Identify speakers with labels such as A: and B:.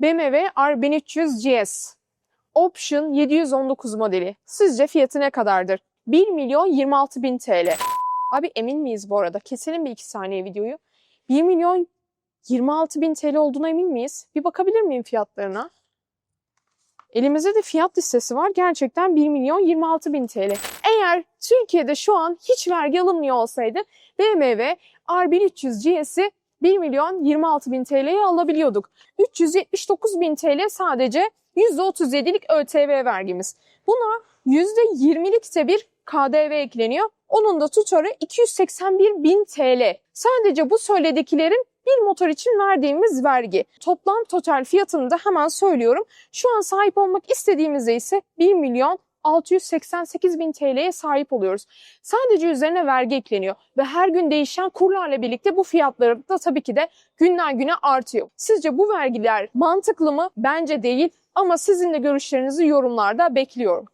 A: BMW R1300 GS Option 719 modeli. Sizce fiyatı ne kadardır? 1 milyon 26 bin TL. Abi emin miyiz bu arada? Keselim bir iki saniye videoyu. 1 milyon 26 bin TL olduğuna emin miyiz? Bir bakabilir miyim fiyatlarına? Elimizde de fiyat listesi var. Gerçekten 1 milyon 26 bin TL. Eğer Türkiye'de şu an hiç vergi alınmıyor olsaydı BMW R1300 GS'i 1 milyon 26 bin TL'ye alabiliyorduk. 379 bin TL sadece %37'lik ÖTV vergimiz. Buna %20'lik de bir KDV ekleniyor. Onun da tutarı 281 bin TL. Sadece bu söylediklerim bir motor için verdiğimiz vergi. Toplam total fiyatını da hemen söylüyorum. Şu an sahip olmak istediğimizde ise 1 milyon 688 bin TL'ye sahip oluyoruz. Sadece üzerine vergi ekleniyor ve her gün değişen kurlarla birlikte bu fiyatları da tabii ki de günden güne artıyor. Sizce bu vergiler mantıklı mı? Bence değil ama sizin de görüşlerinizi yorumlarda bekliyorum.